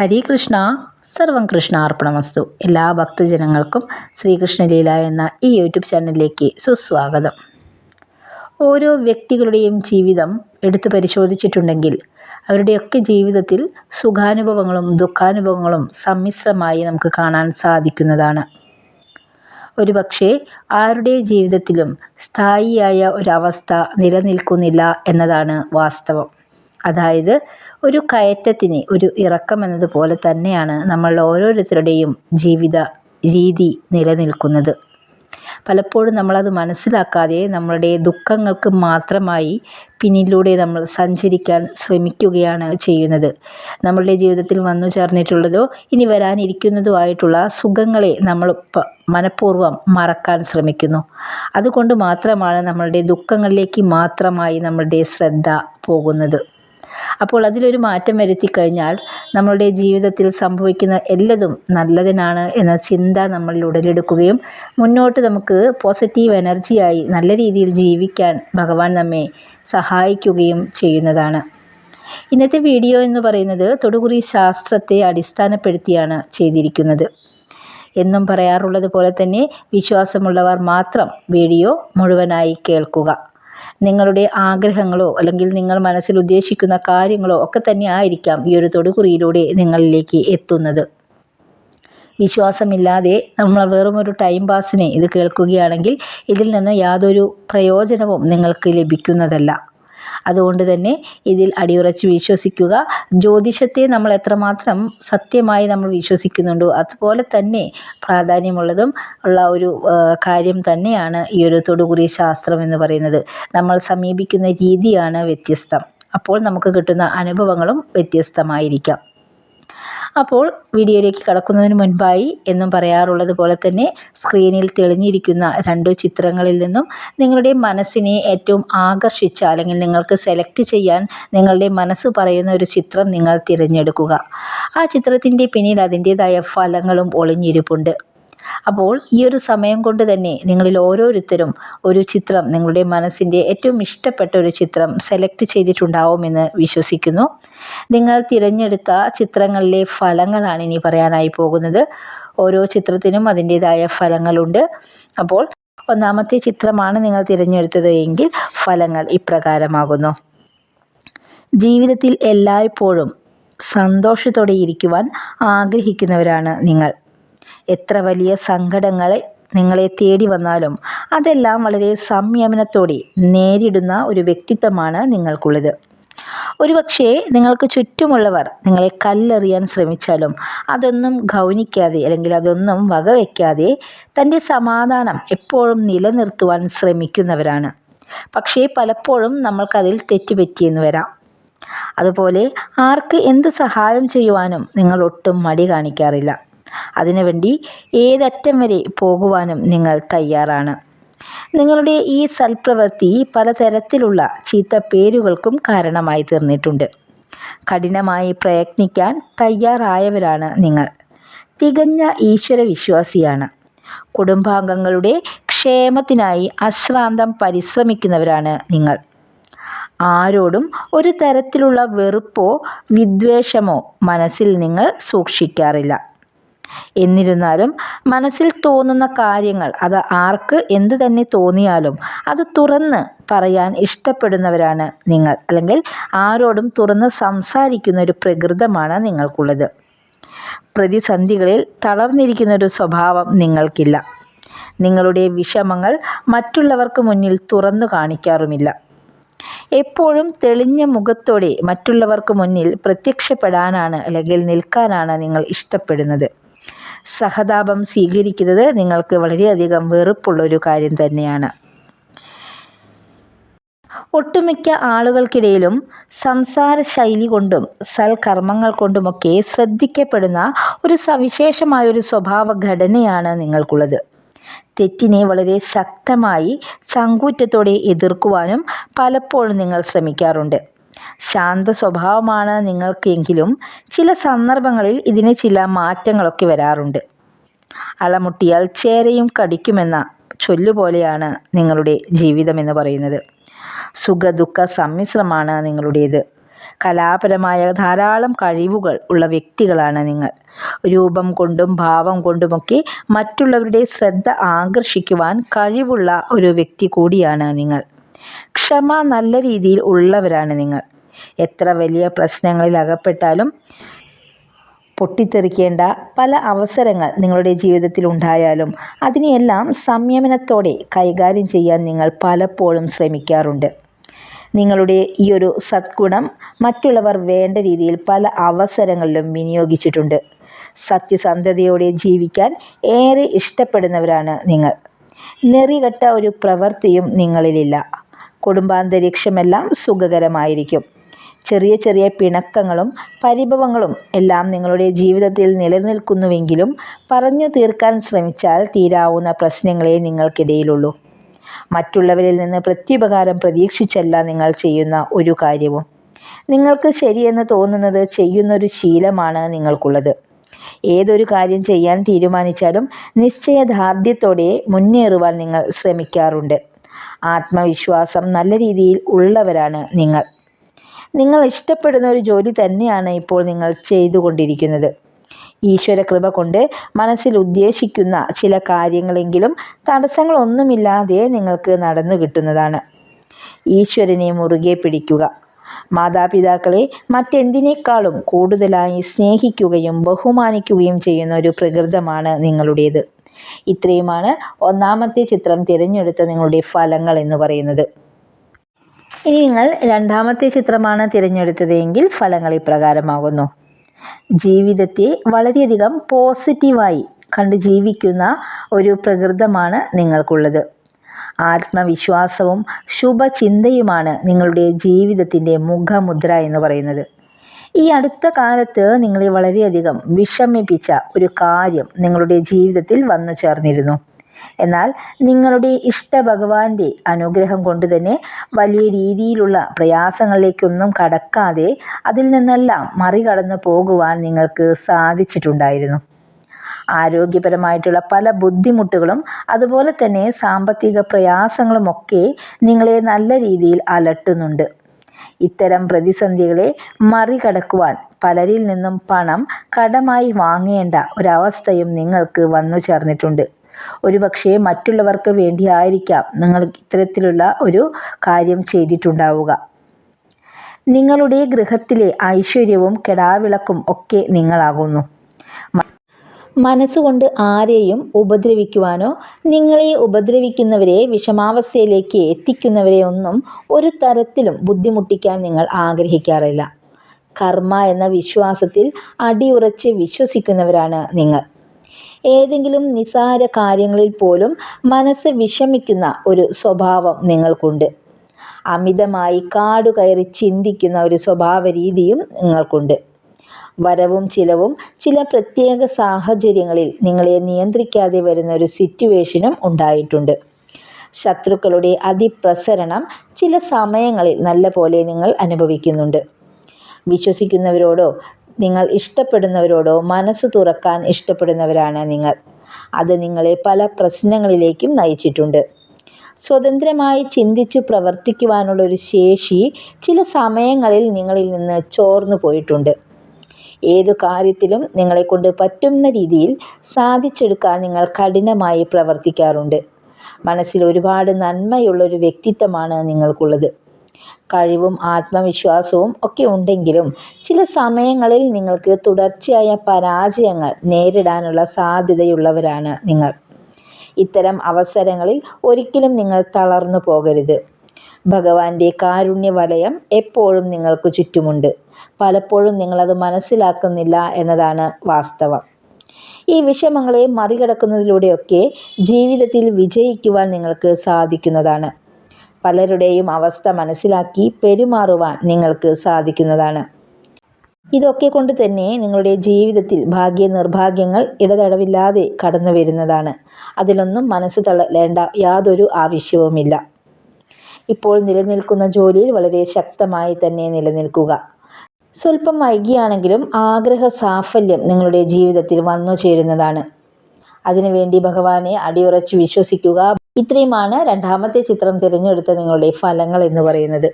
ഹരേ കൃഷ്ണ സർവം കൃഷ്ണ അർപ്പണമസ്തു. എല്ലാ ഭക്തജനങ്ങൾക്കും ശ്രീകൃഷ്ണലീല എന്ന ഈ യൂട്യൂബ് ചാനലിലേക്ക് സുസ്വാഗതം. ഓരോ വ്യക്തികളുടെയും ജീവിതം എടുത്തു പരിശോധിച്ചിട്ടുണ്ടെങ്കിൽ അവരുടെയൊക്കെ ജീവിതത്തിൽ സുഖാനുഭവങ്ങളും ദുഃഖാനുഭവങ്ങളും സമ്മിശ്രമായി നമുക്ക് കാണാൻ സാധിക്കുന്നതാണ്. ഒരുപക്ഷെ ആരുടെ ജീവിതത്തിലും സ്ഥായിയായ ഒരവസ്ഥ നിലനിൽക്കുന്നില്ല എന്നതാണ് വാസ്തവം. അതായത് ഒരു കയറ്റത്തിന് ഒരു ഇറക്കം എന്നതുപോലെ തന്നെയാണ് നമ്മൾ ഓരോരുത്തരുടെയും ജീവിത രീതി നിലനിൽക്കുന്നത്. പലപ്പോഴും നമ്മളത് മനസ്സിലാക്കാതെ നമ്മളുടെ ദുഃഖങ്ങൾക്ക് മാത്രമായി പിന്നിലൂടെ നമ്മൾ സഞ്ചരിക്കാൻ ശ്രമിക്കുകയാണ് ചെയ്യുന്നത്. നമ്മളുടെ ജീവിതത്തിൽ വന്നു ചേർന്നിട്ടുള്ളതോ ഇനി വരാനിരിക്കുന്നതോ ആയിട്ടുള്ള സുഖങ്ങളെ നമ്മൾ മനഃപൂർവം മറക്കാൻ ശ്രമിക്കുന്നു. അതുകൊണ്ട് മാത്രമാണ് നമ്മളുടെ ദുഃഖങ്ങളിലേക്ക് മാത്രമായി നമ്മളുടെ ശ്രദ്ധ പോകുന്നത്. അപ്പോൾ അതിലൊരു മാറ്റം വരുത്തി കഴിഞ്ഞാൽ നമ്മളുടെ ജീവിതത്തിൽ സംഭവിക്കുന്ന എല്ലതും നല്ലതിനാണ് എന്ന ചിന്ത നമ്മളിൽ ഉടലെടുക്കുകയും മുന്നോട്ട് നമുക്ക് പോസിറ്റീവ് എനർജിയായി നല്ല രീതിയിൽ ജീവിക്കാൻ ഭഗവാൻ നമ്മെ സഹായിക്കുകയും ചെയ്യുന്നതാണ്. ഇന്നത്തെ വീഡിയോ എന്ന് പറയുന്നത് തൊടുകുറി ശാസ്ത്രത്തെ അടിസ്ഥാനപ്പെടുത്തിയാണ് ചെയ്തിരിക്കുന്നത്. എന്നും പറയാറുള്ളത് പോലെ തന്നെ വിശ്വാസമുള്ളവർ മാത്രം വീഡിയോ മുഴുവനായി കേൾക്കുക. നിങ്ങളുടെ ആഗ്രഹങ്ങളോ അല്ലെങ്കിൽ നിങ്ങൾ മനസ്സിൽ ഉദ്ദേശിക്കുന്ന കാര്യങ്ങളോ ഒക്കെ തന്നെ ആയിരിക്കാം ഈ ഒരു തൊടുകുറിയിലൂടെ നിങ്ങളിലേക്ക് എത്തുന്നത്. വിശ്വാസമില്ലാതെ നമ്മൾ വെറും ഒരു ടൈം പാസിനെ ഇത് കേൾക്കുകയാണെങ്കിൽ ഇതിൽ നിന്ന് യാതൊരു പ്രയോജനവും നിങ്ങൾക്ക് ലഭിക്കുന്നതല്ല. അതുകൊണ്ട് തന്നെ ഇതിൽ അടിയുറച്ച് വിശ്വസിക്കുക. ജ്യോതിഷത്തെ നമ്മൾ എത്രമാത്രം സത്യമായി നമ്മൾ വിശ്വസിക്കുന്നുണ്ടോ അതുപോലെ തന്നെ പ്രാധാന്യമുള്ളതും ഉള്ള ഒരു കാര്യം തന്നെയാണ് ഈ ഒരു തൊടുകുറി ശാസ്ത്രം എന്ന് പറയുന്നത്. നമ്മൾ സമീപിക്കുന്ന രീതിയാണ് വ്യത്യസ്തം. അപ്പോൾ നമുക്ക് കിട്ടുന്ന അനുഭവങ്ങളും വ്യത്യസ്തമായിരിക്കാം. അപ്പോൾ വീഡിയോയിലേക്ക് കടക്കുന്നതിന് മുൻപായി എന്നും പറയാറുള്ളത് പോലെ തന്നെ സ്ക്രീനിൽ തെളിഞ്ഞിരിക്കുന്ന രണ്ട് ചിത്രങ്ങളിൽ നിന്നും നിങ്ങളുടെ മനസ്സിനെ ഏറ്റവും ആകർഷിച്ച അല്ലെങ്കിൽ നിങ്ങൾക്ക് സെലക്ട് ചെയ്യാൻ നിങ്ങളുടെ മനസ്സ് പറയുന്ന ഒരു ചിത്രം നിങ്ങൾ തിരഞ്ഞെടുക്കുക. ആ ചിത്രത്തിന്റെ പിന്നിൽ അതിന്റേതായ ഫലങ്ങളും ഒളിഞ്ഞിരിപ്പുണ്ട്. അപ്പോൾ ഈ ഒരു സമയം കൊണ്ട് തന്നെ നിങ്ങളിൽ ഓരോരുത്തരും ഒരു ചിത്രം നിങ്ങളുടെ മനസ്സിന്റെ ഏറ്റവും ഇഷ്ടപ്പെട്ട ഒരു ചിത്രം സെലക്ട് ചെയ്തിട്ടുണ്ടാവുമെന്ന് വിശ്വസിക്കുന്നു. നിങ്ങൾ തിരഞ്ഞെടുത്ത ചിത്രങ്ങളിലെ ഫലങ്ങളാണ് ഇനി പറയാനായി പോകുന്നത്. ഓരോ ചിത്രത്തിനും അതിന്റേതായ ഫലങ്ങളുണ്ട്. അപ്പോൾ ഒന്നാമത്തെ ചിത്രമാണ് നിങ്ങൾ തിരഞ്ഞെടുത്തത് എങ്കിൽ ഫലങ്ങൾ ഇപ്രകാരമാകുന്നു. ജീവിതത്തിൽ എല്ലായ്പ്പോഴും സന്തോഷത്തോടെ ഇരിക്കുവാൻ ആഗ്രഹിക്കുന്നവരാണ് നിങ്ങൾ. എത്ര വലിയ സങ്കടങ്ങൾ നിങ്ങളെ തേടി വന്നാലും അതെല്ലാം വളരെ സംയമനത്തോടെ നേരിടുന്ന ഒരു വ്യക്തിത്വമാണ് നിങ്ങൾക്കുള്ളത്. ഒരുപക്ഷെ നിങ്ങൾക്ക് ചുറ്റുമുള്ളവർ നിങ്ങളെ കല്ലെറിയാൻ ശ്രമിച്ചാലും അതൊന്നും ഗൗനിക്കാതെ അല്ലെങ്കിൽ അതൊന്നും വകവയ്ക്കാതെ തന്റെ സമാധാനം എപ്പോഴും നിലനിർത്തുവാൻ ശ്രമിക്കുന്നവരാണ്. പക്ഷേ പലപ്പോഴും നമ്മൾക്കതിൽ തെറ്റുപറ്റിയെന്ന് വരാം. അതുപോലെ ആർക്ക് എന്ത് സഹായം ചെയ്യുവാനും നിങ്ങൾ ഒട്ടും മടി കാണിക്കാറില്ല. അതിനുവേണ്ടി ഏതറ്റം വരെ പോകുവാനും നിങ്ങൾ തയ്യാറാണ്. നിങ്ങളുടെ ഈ സൽപ്രവൃത്തി പലതരത്തിലുള്ള ചീത്ത പേരുകൾക്കും കാരണമായി തീർന്നിട്ടുണ്ട്. കഠിനമായി പ്രയത്നിക്കാൻ തയ്യാറായവരാണ് നിങ്ങൾ. തികഞ്ഞ ഈശ്വര വിശ്വാസിയാണ് കുടുംബാംഗങ്ങളുടെ ക്ഷേമത്തിനായി അശ്രാന്തം പരിശ്രമിക്കുന്നവരാണ് നിങ്ങൾ. ആരോടും ഒരു തരത്തിലുള്ള വെറുപ്പോ വിദ്വേഷമോ മനസ്സിൽ നിങ്ങൾ സൂക്ഷിക്കാറില്ല. എന്നിരുന്നാലും മനസ്സിൽ തോന്നുന്ന കാര്യങ്ങൾ അത് ആർക്ക് എന്ത് തന്നെ തോന്നിയാലും അത് തുറന്ന് പറയാൻ ഇഷ്ടപ്പെടുന്നവരാണ് നിങ്ങൾ. അല്ലെങ്കിൽ ആരോടും തുറന്ന് സംസാരിക്കുന്ന ഒരു പ്രകൃതമാണ് നിങ്ങൾക്കുള്ളത്. പ്രതിസന്ധികളിൽ തളർന്നിരിക്കുന്ന ഒരു സ്വഭാവം നിങ്ങൾക്കില്ല. നിങ്ങളുടെ വിഷമങ്ങൾ മറ്റുള്ളവർക്ക് മുന്നിൽ തുറന്നു കാണിക്കാറുമില്ല. എപ്പോഴും തെളിഞ്ഞ മുഖത്തോടെ മറ്റുള്ളവർക്ക് മുന്നിൽ പ്രത്യക്ഷപ്പെടാനാണ് അല്ലെങ്കിൽ നിൽക്കാനാണ് നിങ്ങൾ ഇഷ്ടപ്പെടുന്നത്. സഹതാപം സ്വീകരിക്കുന്നത് നിങ്ങൾക്ക് വളരെയധികം വെറുപ്പുള്ള ഒരു കാര്യം തന്നെയാണ്. ഒട്ടുമിക്ക ആളുകൾക്കിടയിലും സംസാര ശൈലി കൊണ്ടും സൽകർമ്മങ്ങൾ കൊണ്ടുമൊക്കെ ശ്രദ്ധിക്കപ്പെടുന്ന ഒരു സവിശേഷമായ ഒരു സ്വഭാവ ഘടനയാണ് നിങ്ങൾക്കുള്ളത്. തെറ്റിനെ വളരെ ശക്തമായി ചങ്കൂറ്റത്തോടെ എതിർക്കുവാനും പലപ്പോഴും നിങ്ങൾ ശ്രമിക്കാറുണ്ട്. ശാന്ത സ്വഭാവമാണ് നിങ്ങൾക്കെങ്കിലും ചില സന്ദർഭങ്ങളിൽ ഇതിന് ചില മാറ്റങ്ങളൊക്കെ വരാറുണ്ട്. അളമുട്ടിയാൽ ചേരയും കടിക്കുമെന്ന ചൊല്ലുപോലെയാണ് നിങ്ങളുടെ ജീവിതം എന്ന് പറയുന്നത്. സുഖദുഃഖ സമ്മിശ്രമാണ് നിങ്ങളുടേത്. കലാപരമായ ധാരാളം കഴിവുകൾ ഉള്ള വ്യക്തികളാണ് നിങ്ങൾ. രൂപം കൊണ്ടും ഭാവം കൊണ്ടുമൊക്കെ മറ്റുള്ളവരുടെ ശ്രദ്ധ ആകർഷിക്കുവാൻ കഴിവുള്ള ഒരു വ്യക്തി കൂടിയാണ് നിങ്ങൾ. ക്ഷമ നല്ല രീതിയിൽ ഉള്ളവരാണ് നിങ്ങൾ. എത്ര വലിയ പ്രശ്നങ്ങളിൽ അകപ്പെട്ടാലും പൊട്ടിത്തെറിക്കേണ്ട പല അവസരങ്ങൾ നിങ്ങളുടെ ജീവിതത്തിൽ ഉണ്ടായാലും അതിനെയെല്ലാം സംയമനത്തോടെ കൈകാര്യം ചെയ്യാൻ നിങ്ങൾ പലപ്പോഴും ശ്രമിക്കാറുണ്ട്. നിങ്ങളുടെ ഈ ഒരു സദ്ഗുണം മറ്റുള്ളവർ വേണ്ട രീതിയിൽ പല അവസരങ്ങളിലും വിനിയോഗിച്ചിട്ടുണ്ട്. സത്യസന്ധതയോടെ ജീവിക്കാൻ ഏറെ ഇഷ്ടപ്പെടുന്നവരാണ് നിങ്ങൾ. നെറികെട്ട ഒരു പ്രവൃത്തിയും നിങ്ങളിലില്ല. കുടുംബാന്തരീക്ഷമെല്ലാം സുഖകരമായിരിക്കും. ചെറിയ ചെറിയ പിണക്കങ്ങളും പരിഭവങ്ങളും എല്ലാം നിങ്ങളുടെ ജീവിതത്തിൽ നിലനിൽക്കുന്നുവെങ്കിലും പറഞ്ഞു തീർക്കാൻ ശ്രമിച്ചാൽ തീരാവുന്ന പ്രശ്നങ്ങളെ നിങ്ങൾക്കിടയിലുള്ളൂ. മറ്റുള്ളവരിൽ നിന്ന് പ്രത്യുപകാരം പ്രതീക്ഷിച്ചല്ല നിങ്ങൾ ചെയ്യുന്ന ഒരു കാര്യവും. നിങ്ങൾക്ക് ശരിയെന്ന് തോന്നുന്നത് ചെയ്യുന്നൊരു ശീലമാണ് നിങ്ങൾക്കുള്ളത്. ഏതൊരു കാര്യം ചെയ്യാൻ തീരുമാനിച്ചാലും നിശ്ചയദാർഢ്യത്തോടെ മുന്നേറുവാൻ നിങ്ങൾ ശ്രമിക്കാറുണ്ട്. ആത്മവിശ്വാസം നല്ല രീതിയിൽ ഉള്ളവരാണ് നിങ്ങൾ. നിങ്ങൾ ഇഷ്ടപ്പെടുന്ന ഒരു ജോലി തന്നെയാണ് ഇപ്പോൾ നിങ്ങൾ ചെയ്തുകൊണ്ടിരിക്കുന്നത്. ഈശ്വര കൃപ കൊണ്ട് മനസ്സിൽ ഉദ്ദേശിക്കുന്ന ചില കാര്യങ്ങളെങ്കിലും തടസ്സങ്ങളൊന്നുമില്ലാതെ നിങ്ങൾക്ക് നടന്നു കിട്ടുന്നതാണ്. ഈശ്വരനെ മുറുകെ പിടിക്കുക. മാതാപിതാക്കളെ മറ്റെന്തിനേക്കാളും കൂടുതലായി സ്നേഹിക്കുകയും ബഹുമാനിക്കുകയും ചെയ്യുന്ന ഒരു പ്രകൃതമാണ് നിങ്ങളുടേത്. ഇത്രയുമാണ് ഒന്നാമത്തെ ചിത്രം തിരഞ്ഞെടുത്ത നിങ്ങളുടെ ഫലങ്ങൾ എന്ന് പറയുന്നത്. ഇനി നിങ്ങൾ രണ്ടാമത്തെ ചിത്രമാണ് തിരഞ്ഞെടുത്തതെങ്കിൽ ഫലങ്ങൾ ഇപ്രകാരമാകുന്നു. ജീവിതത്തെ വളരെയധികം പോസിറ്റീവായി കണ്ട് ജീവിക്കുന്ന ഒരു പ്രകൃതമാണ് നിങ്ങൾക്കുള്ളത്. ആത്മവിശ്വാസവും ശുഭചിന്തയുമാണ് നിങ്ങളുടെ ജീവിതത്തിന്റെ മുഖമുദ്ര എന്ന് പറയുന്നത്. ഈ അടുത്ത കാലത്ത് നിങ്ങളെ വളരെയധികം വിഷമിപ്പിച്ച ഒരു കാര്യം നിങ്ങളുടെ ജീവിതത്തിൽ വന്നു ചേർന്നിരുന്നു. എന്നാൽ നിങ്ങളുടെ ഇഷ്ട ഭഗവാന്റെ അനുഗ്രഹം കൊണ്ട് തന്നെ വലിയ രീതിയിലുള്ള പ്രയാസങ്ങളിലേക്കൊന്നും കടക്കാതെ അതിൽ നിന്നെല്ലാം മറികടന്നു പോകുവാൻ നിങ്ങൾക്ക് സാധിച്ചിട്ടുണ്ടായിരുന്നു. ആരോഗ്യപരമായിട്ടുള്ള പല ബുദ്ധിമുട്ടുകളും അതുപോലെ തന്നെ സാമ്പത്തിക പ്രയാസങ്ങളുമൊക്കെ നിങ്ങളെ നല്ല രീതിയിൽ അലട്ടുന്നുണ്ട്. ഇത്തരം പ്രതിസന്ധികളെ മറികടക്കുവാൻ പലരിൽ നിന്നും പണം കടമായി വാങ്ങേണ്ട ഒരവസ്ഥയും നിങ്ങൾക്ക് വന്നു ചേർന്നിട്ടുണ്ട്. ഒരുപക്ഷെ മറ്റുള്ളവർക്ക് വേണ്ടിയായിരിക്കാം നിങ്ങൾ ഇത്തരത്തിലുള്ള ഒരു കാര്യം ചെയ്തിട്ടുണ്ടാവുക. നിങ്ങളുടെ ഗൃഹത്തിലെ ഐശ്വര്യവും കെടാവിളക്കും ഒക്കെ നിങ്ങളാകുന്നു. മനസ്സുകൊണ്ട് ആരെയും ഉപദ്രവിക്കുവാനോ നിങ്ങളെ ഉപദ്രവിക്കുന്നവരെ വിഷമാവസ്ഥയിലേക്ക് എത്തിക്കുന്നവരെ ഒന്നും ഒരു തരത്തിലും ബുദ്ധിമുട്ടിക്കാൻ നിങ്ങൾ ആഗ്രഹിക്കാറില്ല. കർമ്മ എന്ന വിശ്വാസത്തിൽ അടിയുറച്ച് വിശ്വസിക്കുന്നവരാണ് നിങ്ങൾ. ഏതെങ്കിലും നിസാര കാര്യങ്ങളിൽ പോലും മനസ്സ് വിഷമിക്കുന്ന ഒരു സ്വഭാവം നിങ്ങൾക്കുണ്ട്. അമിതമായി കാടുകയറി ചിന്തിക്കുന്ന ഒരു സ്വഭാവ രീതിയും നിങ്ങൾക്കുണ്ട്. വരവും ചിലവും ചില പ്രത്യേക സാഹചര്യങ്ങളിൽ നിങ്ങളെ നിയന്ത്രിക്കാതെ വരുന്ന ഒരു സിറ്റുവേഷനും ഉണ്ടായിട്ടുണ്ട്. ശത്രുക്കളുടെ അതിപ്രസരണം ചില സമയങ്ങളിൽ നല്ല പോലെ നിങ്ങൾ അനുഭവിക്കുന്നുണ്ട്. വിശ്വസിക്കുന്നവരോടോ നിങ്ങൾ ഇഷ്ടപ്പെടുന്നവരോടോ മനസ്സ് തുറക്കാൻ ഇഷ്ടപ്പെടുന്നവരാണ് നിങ്ങൾ. അത് നിങ്ങളെ പല പ്രശ്നങ്ങളിലേക്കും നയിച്ചിട്ടുണ്ട്. സ്വതന്ത്രമായി ചിന്തിച്ചു പ്രവർത്തിക്കുവാനുള്ള ഒരു ശേഷി ചില സമയങ്ങളിൽ നിങ്ങളിൽ നിന്ന് ചോർന്നു പോയിട്ടുണ്ട്. ഏതു കാര്യത്തിലും നിങ്ങളെക്കൊണ്ട് പറ്റുന്ന രീതിയിൽ സാധിച്ചെടുക്കാൻ നിങ്ങൾ കഠിനമായി പ്രവർത്തിക്കാറുണ്ട്. മനസ്സിൽ ഒരുപാട് നന്മയുള്ളൊരു വ്യക്തിത്വമാണ് നിങ്ങൾക്കുള്ളത്. കഴിവും ആത്മവിശ്വാസവും ഒക്കെ ഉണ്ടെങ്കിലും ചില സമയങ്ങളിൽ നിങ്ങൾക്ക് തുടർച്ചയായ പരാജയങ്ങൾ നേരിടാനുള്ള സാധ്യതയുള്ളവരാണ് നിങ്ങൾ. ഇത്തരം അവസരങ്ങളിൽ ഒരിക്കലും നിങ്ങൾ തളർന്നു പോകരുത്. ഭഗവാന്റെ കാരുണ്യവലയം എപ്പോഴും നിങ്ങൾക്ക് ചുറ്റുമുണ്ട്. പലപ്പോഴും നിങ്ങളത് മനസ്സിലാക്കുന്നില്ല എന്നതാണ് വാസ്തവം. ഈ വിഷമങ്ങളെ മറികടക്കുന്നതിലൂടെയൊക്കെ ജീവിതത്തിൽ വിജയിക്കുവാൻ നിങ്ങൾക്ക് സാധിക്കുന്നതാണ്. പലരുടെയും അവസ്ഥ മനസ്സിലാക്കി പെരുമാറുവാൻ നിങ്ങൾക്ക് സാധിക്കുന്നതാണ്. ഇതൊക്കെ കൊണ്ട് തന്നെ നിങ്ങളുടെ ജീവിതത്തിൽ ഭാഗ്യ നിർഭാഗ്യങ്ങൾ ഇടതടവില്ലാതെ കടന്നു വരുന്നതാണ് അതിലൊന്നും മനസ്സ് തള്ളേണ്ട യാതൊരു ആവശ്യവുമില്ല. ഇപ്പോൾ നിലനിൽക്കുന്ന ജോലിയിൽ വളരെ ശക്തമായി തന്നെ നിലനിൽക്കുക. സ്വല്പം വൈകിയാണെങ്കിലും ആഗ്രഹ സാഫല്യം നിങ്ങളുടെ ജീവിതത്തിൽ വന്നു ചേരുന്നതാണ്. അതിനുവേണ്ടി ഭഗവാനെ അടിയുറച്ച് വിശ്വസിക്കുക. ഇത്രയുമാണ് രണ്ടാമത്തെ ചിത്രം തിരഞ്ഞെടുത്ത നിങ്ങളുടെ ഫലങ്ങൾ എന്ന് പറയുന്നത്.